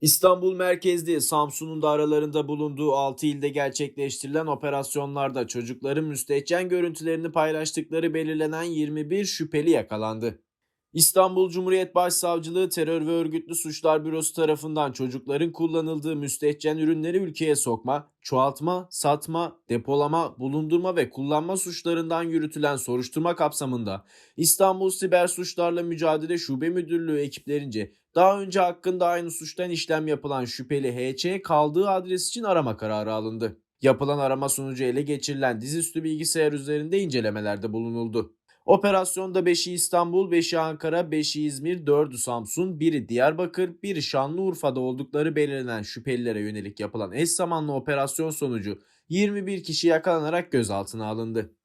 İstanbul merkezli Samsun'un da aralarında bulunduğu 6 ilde gerçekleştirilen operasyonlarda çocukların müstehcen görüntülerini paylaştıkları belirlenen 21 şüpheli yakalandı. İstanbul Cumhuriyet Başsavcılığı Terör ve Örgütlü Suçlar Bürosu tarafından çocukların kullanıldığı müstehcen ürünleri ülkeye sokma, çoğaltma, satma, depolama, bulundurma ve kullanma suçlarından yürütülen soruşturma kapsamında İstanbul Siber Suçlarla Mücadele Şube Müdürlüğü ekiplerince daha önce hakkında aynı suçtan işlem yapılan şüpheli HC kaldığı adres için arama kararı alındı. Yapılan arama sonucu ele geçirilen dizüstü bilgisayar üzerinde incelemelerde bulunuldu. Operasyonda 5'i İstanbul, 5'i Ankara, 5'i İzmir, 4'ü Samsun, 1'i Diyarbakır, 1'i Şanlıurfa'da oldukları belirlenen şüphelilere yönelik yapılan eş zamanlı operasyon sonucu 21 kişi yakalanarak gözaltına alındı.